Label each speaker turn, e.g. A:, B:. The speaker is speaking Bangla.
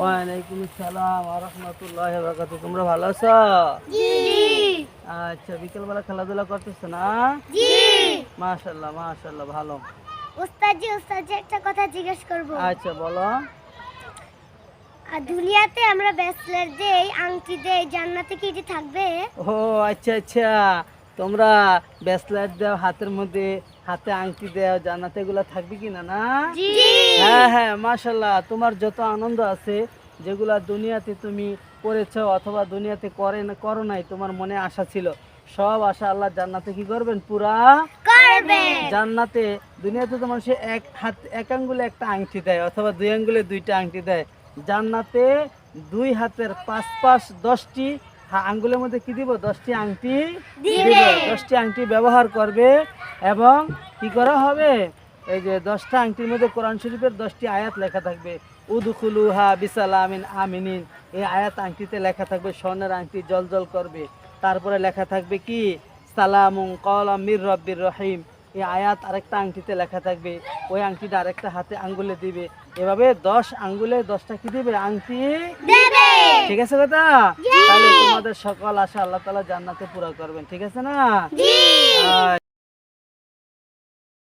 A: ওয়ালাইকুম আসসালাম ওয়া রাহমাতুল্লাহি ওয়া বারাকাতুহু। তোমরা ভালো আছো?
B: জি।
A: আচ্ছা বিকেলবেলা খেলাধুলা করতেছো না? ভালো।
B: একটা কথা জিজ্ঞেস করব।
A: আচ্ছা বলো।
B: আর দুনিয়াতে আমরা ব্যাচলার দেই আংটি দেই জান্নাতে কি এটি থাকবে?
A: ও আচ্ছা আচ্ছা। তোমরা ব্যাসলাইট দাও হাতের মধ্যে হাতে আংটি দাও জানাতে এগুলো থাকবে কিনা না
B: জি।
A: হ্যাঁ হ্যাঁ মাশাল্লাহ তোমার যত আনন্দ আছে যেগুলা দুনিয়াতে তুমি করেছ অথবা দুনিয়াতে করে না করো নাই তোমার মনে আশা ছিল সব আশা আল্লাহ জান্নাতে কি করবেন? পুরা
B: করবে।
A: জান্নাতে দুনিয়াতে তো মানুষে এক হাত এক আঙ্গুলে একটা আংটি দেয় অথবা দুই আঙ্গুলে দুইটা আংটি দেয়। জান্নাতে দুই হাতের পাঁচ পাঁচ দশটি হা- আঙ্গুলের মধ্যে কি দিব? দশটি আংটি
B: দিবে।
A: দশটি আংটি ব্যবহার করবে এবং কি করা হবে? এই যে দশটা আংটির মধ্যে কোরআন শরীফের দশটি আয়াত লেখা থাকবে। উদুখুলুহা বিসালামিন আমিনিন। এই আয়াত আংটিতে লেখা থাকবে স্বর্ণের আংটি জল জল করবে। তারপরে লেখা থাকবে কি? সালামুন কলাম মির রব্বির রহিম। এই আয়াত আরেকটা আংটিতে লেখা থাকবে। ওই আংটিটা আরেকটা হাতে আঙ্গুলে দিবে। এভাবে দশ আঙ্গুলে দশটা কি দিবে? আংটি ঠিক আছে কথা তাহলে তোমাদের সকল আশা আল্লাহ তালা জান্নাতে পুরা করবেন ঠিক আছে না?
B: জি।